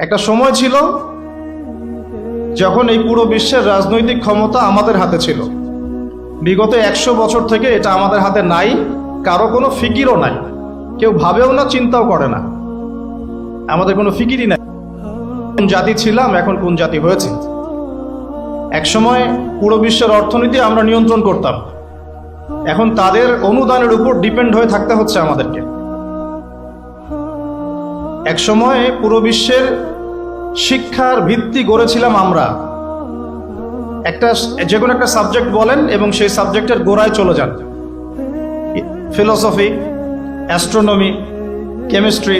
একটা সময় ছিল যখন এই পুরো বিশ্বের রাজনৈতিক ক্ষমতা আমাদের হাতে ছিল। বিগত একশো বছর থেকে এটা আমাদের হাতে নাই, কারও কোনো ফিকিরও নাই। কেউ ভাবেও না, চিন্তাও করে না। আমাদের কোনো ফিকিরই নাই। কোন জাতি ছিলাম, এখন কোন জাতি হয়েছে? একসময় পুরো বিশ্বের অর্থনীতি আমরা নিয়ন্ত্রণ করতাম। এখন তাদের অনুদানের উপর ডিপেন্ড হয়ে থাকতে হচ্ছে আমাদেরকে। একসময় পুরো বিশ্বের শিক্ষার ভিত্তি গড়েছিলাম আমরা। একটা, যে কোনো একটা সাবজেক্ট বলেন এবং সেই সাবজেক্টের গোড়ায় চলে যান। ফিলসফি, অ্যাস্ট্রোনমি, কেমিস্ট্রি,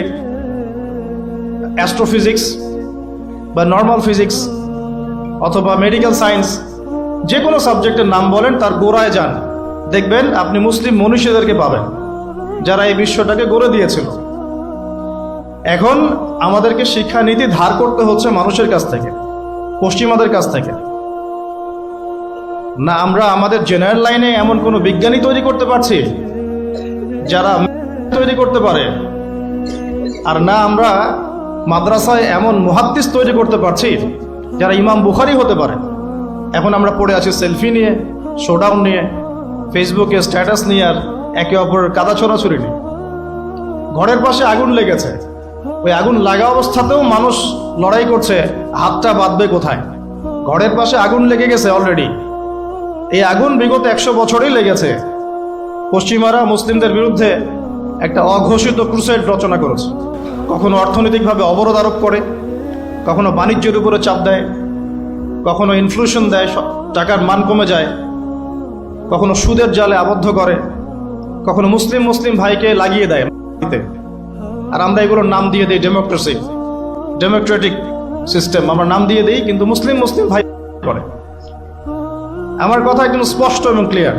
অ্যাস্ট্রোফিজিক্স বা নর্মাল ফিজিক্স অথবা মেডিকেল সায়েন্স, যে কোনো সাবজেক্টের নাম বলেন, তার গোড়ায় যান। দেখবেন আপনি মুসলিম মনীষীদেরকে পাবেন, যারা এই বিশ্বটাকে গড়ে দিয়েছিল। এখন আমাদেরকে শিক্ষানীতি ধার করতে হচ্ছে মানুষের কাছ থেকে, পশ্চিমাদের কাছ থেকে। না, আমরা আমাদের জেনারেল লাইনে এমন কোনো বিজ্ঞানী তৈরি করতে পারছি যারা তৈরি করতে পারে, আর না, আমরা মাদ্রাসায় এমন মুহাদ্দিস তৈরি করতে পারছি যারা ইমাম বুখারি হতে পারে। এখন আমরা পড়ে আছি সেলফি নিয়ে শোডাউন নিয়ে ফেসবুকে স্ট্যাটাস নিয়ে, আর একে অপরের কাদা ছোড়াছুরি নিয়ে। ঘরের পাশে আগুন লেগেছে। ওই আগুন লাগা অবস্থাতেও মানুষ লড়াই করছে, হাতটা বাঁধবে কোথায়? ঘরের পাশে আগুন লেগে গেছে অলরেডি এই আগুন বিগত একশো বছরই লেগেছে। পশ্চিমারা মুসলিমদের বিরুদ্ধে একটা অঘোষিত ক্রুসেড রচনা করেছে। কখনো অর্থনৈতিকভাবে অবরোধ আরোপ করে, কখনো বাণিজ্যের উপরে চাপ দেয়, কখনো ইনফ্লুশন দেয় টাকার মান কমে যায়, কখনো সুদের জালে আবদ্ধ করে, কখনো মুসলিম মুসলিম ভাইকে লাগিয়ে দেয়। আর আমরা এগুলোর নাম দিয়ে দিই ডেমোক্রেসি ডেমোক্রেটিক সিস্টেম আমরা নাম দিয়ে দিই, কিন্তু মুসলিম মুসলিম ভাই করে। আমার কথা একদম স্পষ্ট এবং ক্লিয়ার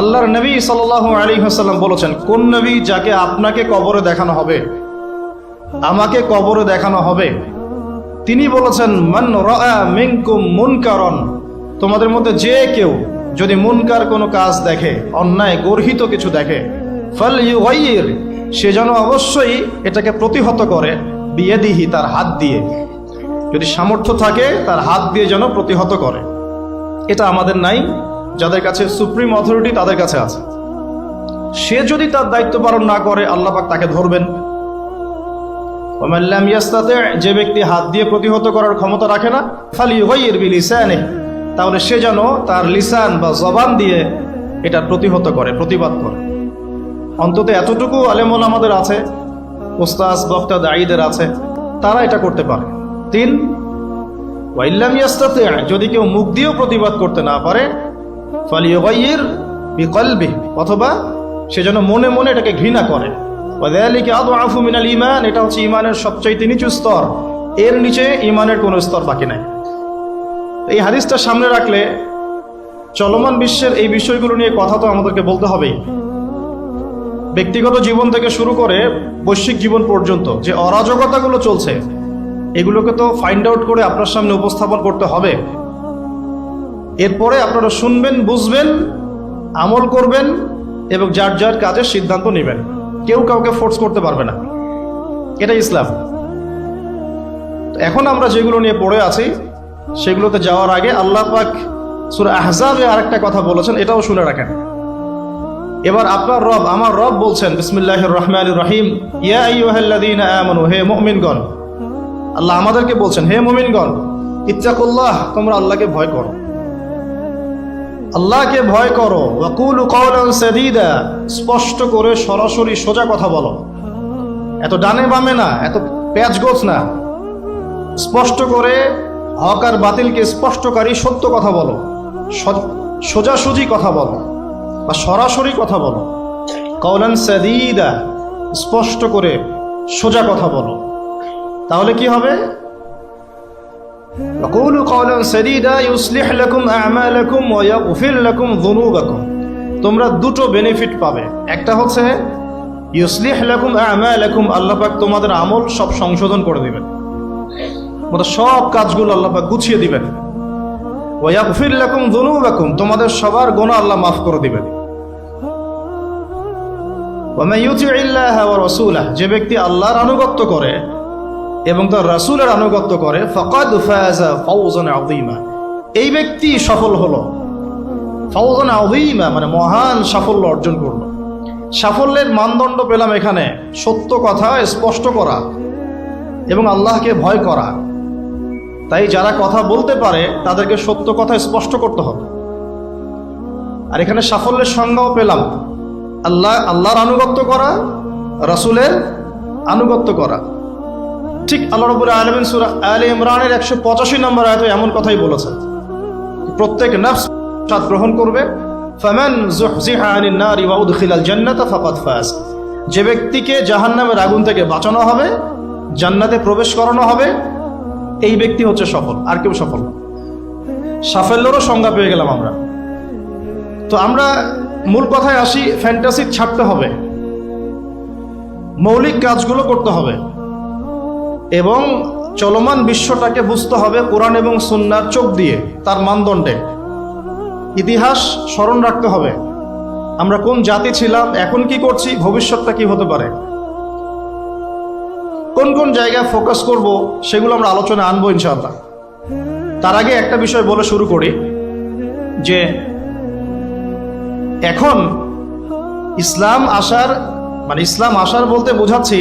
আল্লাহর নবী সাল আলী হাসাল্লাম বলেছেন, কোন নবী যাকে আপনাকে কবরে দেখানো হবে, আমাকে কবরে দেখানো হবে, তিনি বলেছেন, মান রাআ মিনকুম মুনকারন। তোমাদের মধ্যে যে কেউ যদি মুনকার কোনো কাজ দেখে, অন্যায় গর্হিত কিছু দেখে, ফল ইউগাইয়ির সে যেন অবশ্যই এটাকে প্রতিহত করে, বিয়ে দিহি তার হাত দিয়ে। যদি সামর্থ্য থাকে, তার হাত দিয়ে যেন প্রতিহত করে। এটা আমাদের নাই, যাদের কাছে সুপ্রিম অথরিটি তাদের কাছে আছে। সে যদি তার দায়িত্ব পালন না করে, আল্লাহ পাক তাকে ধরবেন। যে ব্যক্তি হাত দিয়ে প্রতিহত করার ক্ষমতা রাখে না ফালি হইয়ের বি লিসানে তাহলে সে যেন তার লিসান বা জবান দিয়ে এটা প্রতিহত করে, প্রতিবাদ করে। অন্তত এতটুকু আলেমল আমাদের আছে ওস্তাজ বক্তা দায়ীদের আছে, তারা এটা করতে পারে। তিন, ওয়াইল্লাম ইয়াস্তাতে, যদি কেউ মুখ দিয়েও প্রতিবাদ করতে না পারে ফালিয়গাইয়ের বিকলবি অথবা সে যেন মনে মনে এটাকে ঘৃণা করে। ওয়াদালিকা আদআফু মিনাল ঈমান, এটা হচ্ছে ঈমানের সবচাইতে নিচু স্তর। এর নিচে ঈমানের কোনো স্তর বাকি নাই। এই হাদিসটা সামনে রাখলে চলমান বিশ্বের এই বিষয়গুলো নিয়ে কথা তো আমাদেরকে বলতে হবেই। ব্যক্তিগত জীবন থেকে শুরু করে বৈশ্বিক জীবন পর্যন্ত যে অরাজকতাগুলো চলছে, এগুলোকে তো ফাইন্ড আউট করে আপনার সামনে উপস্থাপন করতে হবে। এরপরে আপনারা শুনবেন, বুঝবেন, আমল করবেন এবং যার যার কাজের সিদ্ধান্ত নেবেন। কেউ কাউকে ফোর্স করতে পারবে না। এটা ইসলাম। এখন আমরা যেগুলো নিয়ে পড়ে আছি, সেগুলোতে যাওয়ার আগে আল্লাহ পাক সুরা আহজাবে আরেকটা কথা বলেছেন, এটাও শুনে রাখেন। এবার আপনার রব, আমার রব বলছেন, বিসমিল্লাহির রহমানির রহিম। হে মুমিনগণ। আল্লাহ আমাদেরকে বলছেন, হে মুমিনগণ, ইত্তাকুল্লাহ, তোমরা আল্লাহকে ভয় করো। আল্লাহকে ভয় করো। স্পষ্ট করে সরাসরি সোজা কথা বলো। এত ডানে বামে না, এত প্যাচ প্যাচগোছ না। স্পষ্ট করে হক আর বাতিলকে স্পষ্টকারী সত্য কথা বলো। সোজাসুজি কথা বলো। বা সরাসরি কথা বলো কওলান সাদীদা স্পষ্ট করে সোজা কথা বলো তাহলে কি হবে وقولوا قولا سديدا يصلح لكم أعمالكم ويغفر لكم ذنوبكم তোমরা দুটো বেনিফিট পাবে একটা হচ্ছে ইউসলিহ লাকুম আমালাকুম আল্লাহ পাক তোমাদের আমল সব সংশোধন করে দিবেন মানে সব কাজগুলো আল্লাহ পাক গুছিয়ে দিবেন ওয়াগফির লাকুম যুনুবাকুম তোমাদের সবার গুনাহ আল্লাহ মাফ করে দিবেন যে ব্যক্তি আল্লাহর আনুগত্য করে এবং তার রাসূলের আনুগত্য করে, ফাকাদ এই ব্যক্তি সফল হলো। মানে মহান সাফল্য অর্জন করল। সাফল্যের মানদণ্ড পেলাম এখানে, সত্য কথা, স্পষ্ট করা এবং আল্লাহকে ভয় করা। তাই যারা কথা বলতে পারে, তাদেরকে সত্য কথা স্পষ্ট করতে হবে। আর এখানে সাফল্যের সংজ্ঞাও পেলাম। আল্লাহ, আল্লাহর আনুগত্য করা, রাসূলের আনুগত্য করা। ঠিক আল্লাহ রবুল আলমিন সুরা আল ইমরানের একশো পঁচাশি নম্বর আয়তে এমন কথাই বলেছেন। প্রত্যেক নফস স্বাদ গ্রহণ করবে। উদখিলাল জান্নাতা ফাকাদ যে ব্যক্তিকে জাহান্নামের আগুন থেকে বাঁচানো হবে, জান্নাতে প্রবেশ করানো হবে, এই ব্যক্তি হচ্ছে সফল, আর কেউ সফল না। সাফল্যেরও সংজ্ঞা পেয়ে গেলাম আমরা। তো আমরা মূল কথায় আসি ফ্যান্টাসি ছাড়তে হবে। মৌলিক কাজগুলো করতে হবে। এবং চলমান বিশ্বটাকে বুঝতে হবে কোরআন এবং সুন্নার চোখ দিয়ে, তার মানদণ্ডে। ইতিহাস স্মরণ রাখতে হবে। আমরা কোন জাতি ছিলাম, এখন কি করছি, ভবিষ্যৎটা কি হতে পারে? কোন কোন জায়গায় ফোকাস করব, সেগুলো আমরা আলোচনা আনব ইনশাআল্লাহ। তার আগে একটা বিষয় বলে শুরু করি, যে এখন ইসলাম আসার মানে ইসলাম আসার বলতে বোঝাচ্ছি,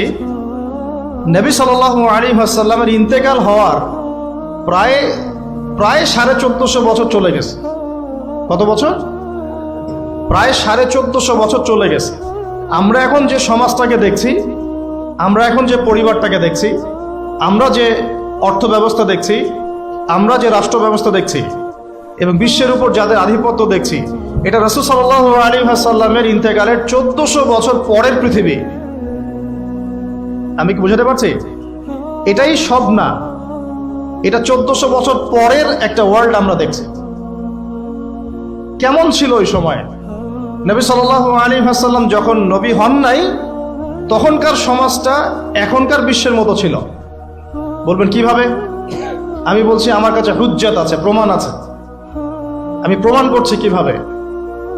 নবী সাল আলী আসাল্লামের ইন্তেকাল হওয়ার প্রায় প্রায় সাড়ে চোদ্দশো বছর চলে গেছে। কত বছর? প্রায় সাড়ে চোদ্দশো বছর চলে গেছে। আমরা এখন যে সমাজটাকে দেখছি, আমরা এখন যে পরিবারটাকে দেখছি, আমরা যে অর্থ ব্যবস্থা দেখছি, আমরা যে রাষ্ট্র ব্যবস্থা দেখছি এবং বিশ্বের উপর যাদের আধিপত্য দেখছি এটা রসুল সাল্লাহ আলী সাল্লামের ইন্তেকালের চোদ্দশো বছর পরের পৃথিবী। আমি কি বুঝাতে পারছি? এটাই সব না, এটা চোদ্দশো বছর পরের একটা ওয়ার্ল্ড আমরা দেখছি। কেমন ছিল ওই সময়? নবী সাল আলী হাসাল্লাম যখন নবী হন নাই, তখনকার সমাজটা এখনকার বিশ্বের মতো ছিল। বলবেন কীভাবে? আমি বলছি আমার কাছে হুজ্জাত আছে, প্রমাণ আছে। আমি প্রমাণ করছি কীভাবে?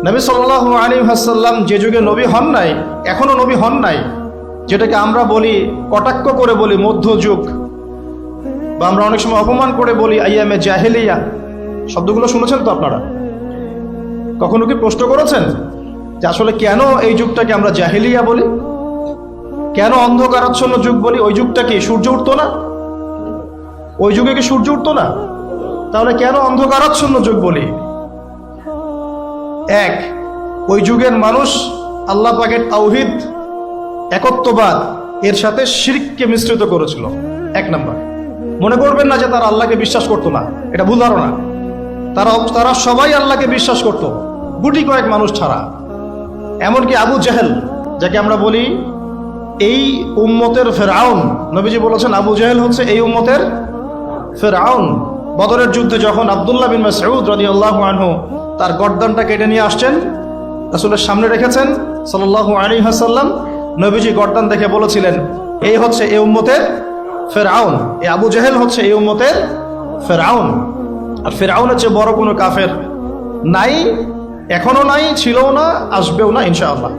নবী সাল্লাহ আলী হাসাল্লাম যে যুগে নবী হন নাই, এখনও নবী হন নাই, যেটাকে আমরা বলি কটাক্ষ করে বলি মধ্যযুগ, বা আমরা অনেক সময় অপমান করে বলি আইয়ামে জাহেলিয়া। শব্দগুলো শুনেছেন তো আপনারা? কখনো কি প্রশ্ন করেছেন যে আসলে কেন এই যুগটাকে আমরা জাহেলিয়া বলি? কেন অন্ধকারাচ্ছন্ন যুগ বলি? ওই যুগটা কি সূর্য উঠতো না? ওই যুগে কি সূর্য উঠতো না? তাহলে কেন অন্ধকারাচ্ছন্ন যুগ বলি? এক, ওই যুগের মানুষ আল্লাহ পাকের তাওহিদ, একত্ববাদ, এর সাথে শিরককে মিশ্রিত করেছিল। এক নাম্বার, মনে করবেন না যে তারা আল্লাহকে বিশ্বাস করতো না, এটা ভুল ধারণা। তারা তারা সবাই আল্লাহকে বিশ্বাস করত, গুটি কয়েক মানুষ ছাড়া। এমনকি আবু জাহেল, যাকে আমরা বলি এই উম্মতের ফেরাউন, নবীজি বলেছেন আবু জাহেল হচ্ছে এই উম্মতের ফেরাউন। বদরের যুদ্ধে যখন আবদুল্লাহ বিন মাসউদ রাদিয়াল্লাহু আনহু তার গর্দানটা কেটে নিয়ে আসছেন। রাসূলের সামনে রেখেছেন সাল্লাল্লাহু আলাইহি হাসাল্লাম নবীজি গর্দান দেখে বলেছিলেন, এই হচ্ছে এই উম্মতের ফেরাউন। এ আবু জাহেল হচ্ছে এই উম্মতের ফেরাউন। আর ফেরাউন হচ্ছে বড় কোনো কাফের। নাই, এখনও নাই, ছিলও না, আসবেও না, ইনশাআল্লাহ।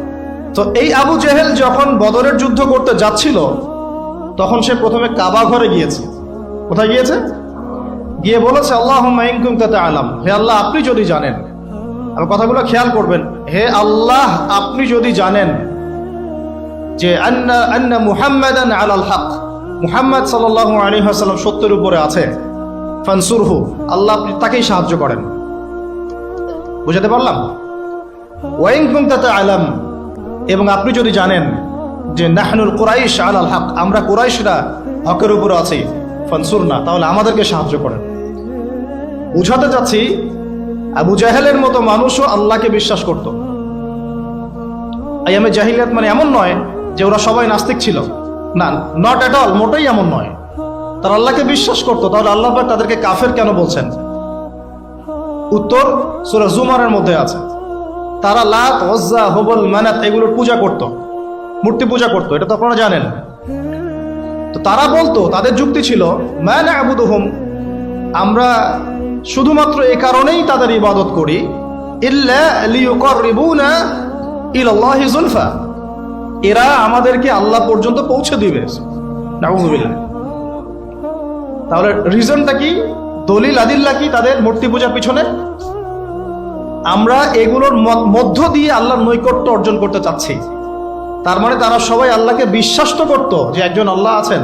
তো এই আবু জেহেল যখন বদরের যুদ্ধ করতে যাচ্ছিল, তখন সে প্রথমে কাবা ঘরে গিয়েছে। কোথায় গিয়েছে? গিয়ে বলেছে আল্লাহ মাইনকুম তাতে আলাম হে আল্লাহ, আপনি যদি জানেন। আমার কথাগুলো খেয়াল করবেন। হে আল্লাহ, আপনি যদি জানেন যে আন্না মুহাম্মদ সাল্লাল্লাহু আলাইহি ওয়াসাল্লাম সত্যের উপরে আছে, ফানসুরহু, আল্লাহ আপনি তাকেই সাহায্য করেন। বুঝাতে পারলাম? ওয়াইং কুমতাতে আলাম এবং আপনি যদি জানেন যে নাহনুল কুরাইশ আলাল হক, আমরা কোরাইশরা হকের উপরে আছি ফানসুর না তাহলে আমাদেরকে সাহায্য করেন। বুঝাতে চাচ্ছি, আবু জাহেলের মতো মানুষও আল্লাহকে বিশ্বাস করত। আইয়ামে জাহিলিয়াত মানে এমন নয় যে ওরা সবাই নাস্তিক ছিল। না নট এট অল মোটেই এমন নয়। তারা আল্লাহকে বিশ্বাস করতো, তাহলে আল্লাহ পাক তাদেরকে কাফের কেন বলছেন? উত্তর সুরা জুমারের মধ্যে আছে। তারা লাত ওজ্জা হবল, মানাত এগুলোর পূজা করত। মূর্তি পূজা করত, এটা তো আপনারা জানেন। তো তারা বলতো, তাদের যুক্তি ছিল মান আবুদুহুম আমরা শুধুমাত্র এই কারণেই তাদের ইবাদত করি। ইল্লা এরা আমাদেরকে আল্লাহ পর্যন্ত পৌঁছে দিবে। তাহলে রিজনটা কি? দলিল আদিল্লা কি তাদের মূর্তি পূজার পিছনে? আমরা এগুলোর মধ্য দিয়ে আল্লাহর নৈকট্য অর্জন করতে চাচ্ছি। তার মানে তারা সবাই আল্লাহকে বিশ্বাস তো করতো যে একজন আল্লাহ আছেন।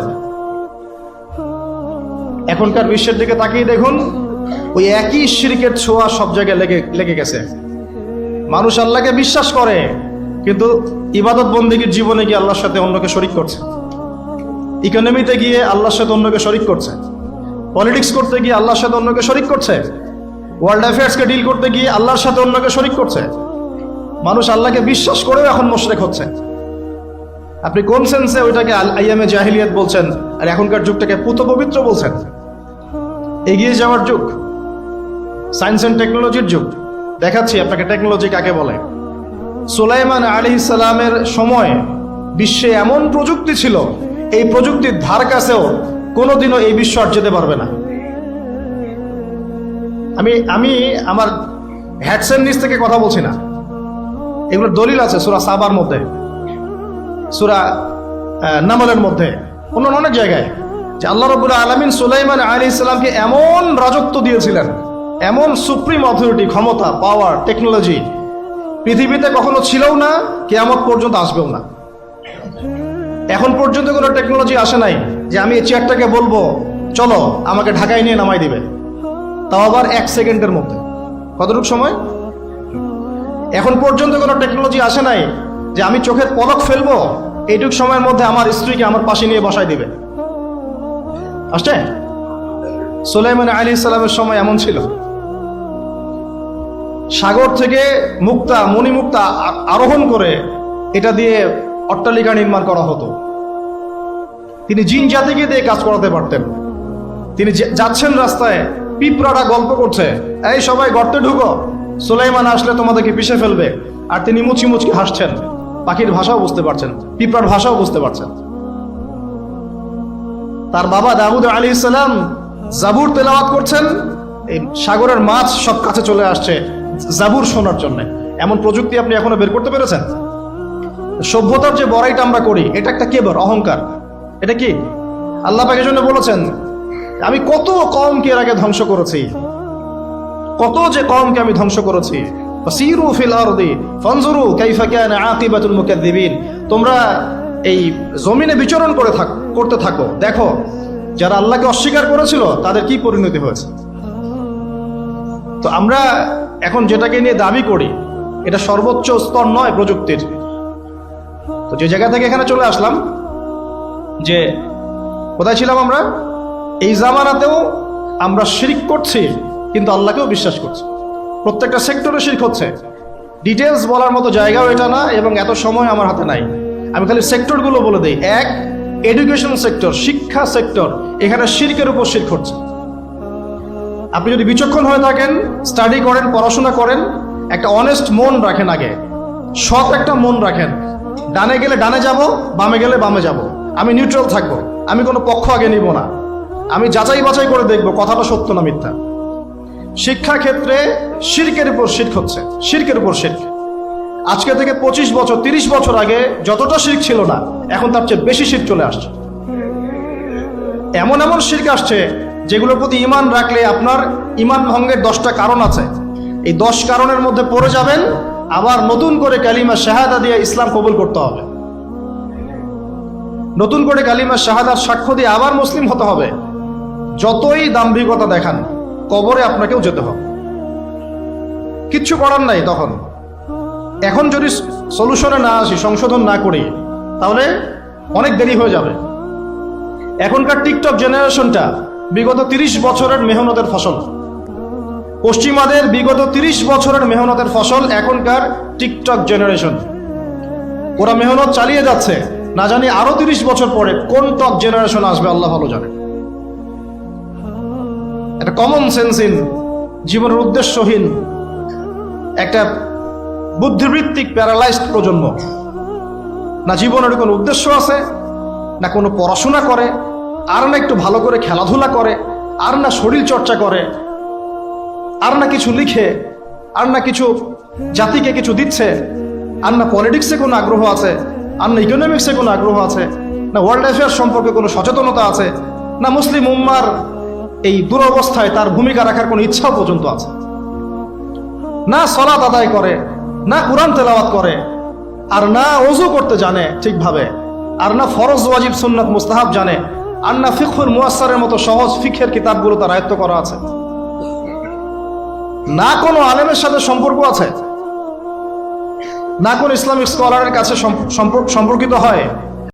এখনকার বিশ্বের দিকে তাকিয়ে দেখুন ওই একই শিরিকের ছোঁয়া সব জায়গায় লেগে লেগে গেছে। মানুষ আল্লাহকে বিশ্বাস করে, কিন্তু ইবাদত বন্দীগীর জীবনে গিয়ে আল্লাহর সাথে অন্যকে শরিক করছে। ইকোনমিতে গিয়ে আল্লাহর সাথে অন্যকে শরিক করছে। পলিটিক্স করতে গিয়ে আল্লাহর সাথে অন্যকে শরিক করছে। ওয়ার্ল্ড অ্যাফেয়ার্সকে ডিল করতে গিয়ে আল্লাহর সাথে অন্যকে শরিক করছে। মানুষ আল্লাহকে বিশ্বাস করেও এখন মোশরেক হচ্ছে। আপনি কোন সেন্সে ওইটাকে আইয়ামে জাহিলিয়াত বলছেন, আর এখনকার যুগটাকে পুত পবিত্র বলছেন? এগিয়ে যাওয়ার যুগ। সায়েন্স অ্যান্ড টেকনোলজির যুগ। দেখাচ্ছি আপনাকে টেকনোলজি কাকে বলে। সুলাইমান আলী ইসালামের সময় বিশ্বে এমন প্রযুক্তি ছিল, এই প্রযুক্তির ধার কাছেও কোনোদিনও এই বিশ্ব আর যেতে পারবে না। আমি আমি আমার হ্যাডসের নিচ থেকে কথা বলছি না। এগুলোর দলিল আছে সুরা সাবার মধ্যে। সুরা নামলের মধ্যে। অন্য অনেক জায়গায়। যে আল্লাহ রবুল্লা আলমিন সুলাইমান আলী ইসলামকে এমন রাজত্ব দিয়েছিলেন, এমন সুপ্রিম অথরিটি, ক্ষমতা, পাওয়ার, টেকনোলজি পৃথিবীতে কখনো ছিলও না, কেয়ামত পর্যন্ত আসবেও না। এখন পর্যন্ত কোনো টেকনোলজি আসে নাই যে আমি এই চেয়ারটাকে বলব, চলো আমাকে ঢাকায় নিয়ে নামাই দিবে। তাও আবার এক সেকেন্ডের মধ্যে। কতটুকু সময়? এখন পর্যন্ত কোনো টেকনোলজি আসে নাই যে আমি চোখের পলক ফেলব, এইটুক সময়ের মধ্যে আমার স্ত্রীকে আমার পাশে নিয়ে বসাই দিবে। আসছে? সুলাইমান আলী ইসলামের সময় এমন ছিল। সাগর থেকে মুক্তা, মণিমুক্তা আরোহণ করে এটা দিয়ে অট্টালিকা নির্মাণ করা হতো। তিনি জিন জাতিকে দিয়ে কাজ করাতে পারতেন। তিনি যাচ্ছেন রাস্তায় পিঁপড়াটা গল্প করছে, এই সবাই গর্তে ঢুকো, সুলাইমান আসলে তোমাদেরকে পিষে ফেলবে। আর তিনি মুচি মুচকি হাসছেন। পাখির ভাষাও বুঝতে পারছেন, পিঁপড়ার ভাষাও বুঝতে পারছেন। তার বাবা দাউদ আলী ইসলাম জাবুর তেলাওয়াত করছেন। এই সাগরের মাছ সব কাছে চলে আসছে জাবুর শোনার জন্য। এমন প্রযুক্তি আপনি এখনও বের করতে পেরেছেন? সভ্যতার যে বড়াইটা আমরা করি, এটা একটা কেবর, অহংকার। এটা কি? আল্লাহ পাকের জন্য বলেছেন, আমি কত কমকে এর আগে ধ্বংস করেছি। কত যে কমকে আমি ধ্বংস করেছি। ফাসিরু ফিল আরদি, ফানজুরু কাইফা কানা আকিবাতুল মুকাদ্দিবিন। তোমরা এই জমিনে বিচরণ করে থাক। করতে থাকো। দেখো, যারা আল্লাহকে অস্বীকার করেছিল, তাদের কি পরিণতি হয়েছে? তো আমরা এখন যেটাকে নিয়ে দাবি করি, এটা সর্বোচ্চ স্তর নয় প্রযুক্তির। তো যে জায়গা থেকে এখানে চলে আসলাম, যে কোথায় ছিলাম আমরা? এই জামানাতেও আমরা শিরিক করছি, কিন্তু আল্লাহকেও বিশ্বাস করছি। প্রত্যেকটা সেক্টরে শিরিক হচ্ছে। ডিটেলস বলার মতো জায়গাও এটা না, এবং এত সময় আমার হাতে নাই। আমি খালি সেক্টরগুলো বলে দিই। এক এডুকেশন সেক্টর শিক্ষা সেক্টর এখানে শিরকের উপর শির্ক হচ্ছে। আপনি যদি বিচক্ষণ হয়ে থাকেন স্টাডি করেন, পড়াশোনা করেন, একটা অনেস্ট মন রাখেন আগে। সৎ একটা মন রাখেন। ডানে গেলে ডানে যাব, বামে গেলে বামে যাব। আমি নিউট্রাল থাকব। আমি কোনো পক্ষ আগে নিব না। আমি যাচাই বাছাই করে দেখব, কথাটা সত্য না মিথ্যা। শিক্ষা ক্ষেত্রে শিরকের উপর শির্ক হচ্ছে। শিরকের উপর শির্ক আজকে থেকে পঁচিশ বছর, তিরিশ বছর আগে যতটা শির্ক ছিল না, এখন তার চেয়ে বেশি শির্ক চলে আসছে। এমন এমন শির্ক আসছে যেগুলোর প্রতি ইমান রাখলে আপনার ইমান ভঙ্গের দশটা কারণ আছে। এই দশ কারণের মধ্যে পড়ে যাবেন, আবার নতুন করে কালিমা শাহাদা দিয়ে ইসলাম কবুল করতে হবে। নতুন করে কালিমা শাহাদার সাক্ষ্য দিয়ে আবার মুসলিম হতে হবে। যতই দাম্ভিকতা দেখান, কবরে আপনাকেও যেতে হবে। কিচ্ছু করার নাই তখন। এখন যদি সলিউশনে না আসি, সংশোধন না করি, তাহলে অনেক দেরি হয়ে যাবে। এখনকার টিকটক জেনারেশনটা বিগত তিরিশ বছরের মেহনতের ফসল। পশ্চিমাদের বিগত তিরিশ বছরের মেহনতের ফসল এখনকার টিকটক জেনারেশন ওরা মেহনত চালিয়ে যাচ্ছে, না জানি আরও তিরিশ বছর পরে কোন টক জেনারেশন আসবে, আল্লাহ ভালো জানে। একটা কমন সেন্সহীন জীবনের উদ্দেশ্যহীন একটা বুদ্ধিবৃত্তিক, প্যারালাইজড প্রজন্ম। না জীবনের কোনো উদ্দেশ্য আছে, না কোনো পড়াশোনা করে, আর না একটু ভালো করে খেলাধুলা করে, আর না শরীর চর্চা করে, আর না কিছু লিখে, আর না কিছু জাতিকে কিছু দিচ্ছে, আর না পলিটিক্সে কোনো আগ্রহ আছে, আর না ইকোনমিক্সে কোনো আগ্রহ আছে, না ওয়ার্ল্ড অ্যাফেয়ার্স সম্পর্কে কোনো সচেতনতা আছে, না মুসলিম উম্মার এই দুরবস্থায় তার ভূমিকা রাখার কোনো ইচ্ছাও পর্যন্ত আছে। না সলাত আদায় করে না কোরআন তেলাওয়াত করে, আর না অজু করতে জানে ঠিকভাবে, আর না ফরজ, ওয়াজিব, সুন্নত, মুস্তাহাব জানে, আর না ফিখুর মুয়াসারের মতো সহজ ফিখের কিতাবগুলো তার আয়ত্ত করা আছে। না কোনো আলেমের সাথে সম্পর্ক আছে? না কোন ইসলামিক স্কলারের কাছে সম্প- সম্পর্কিত হয়?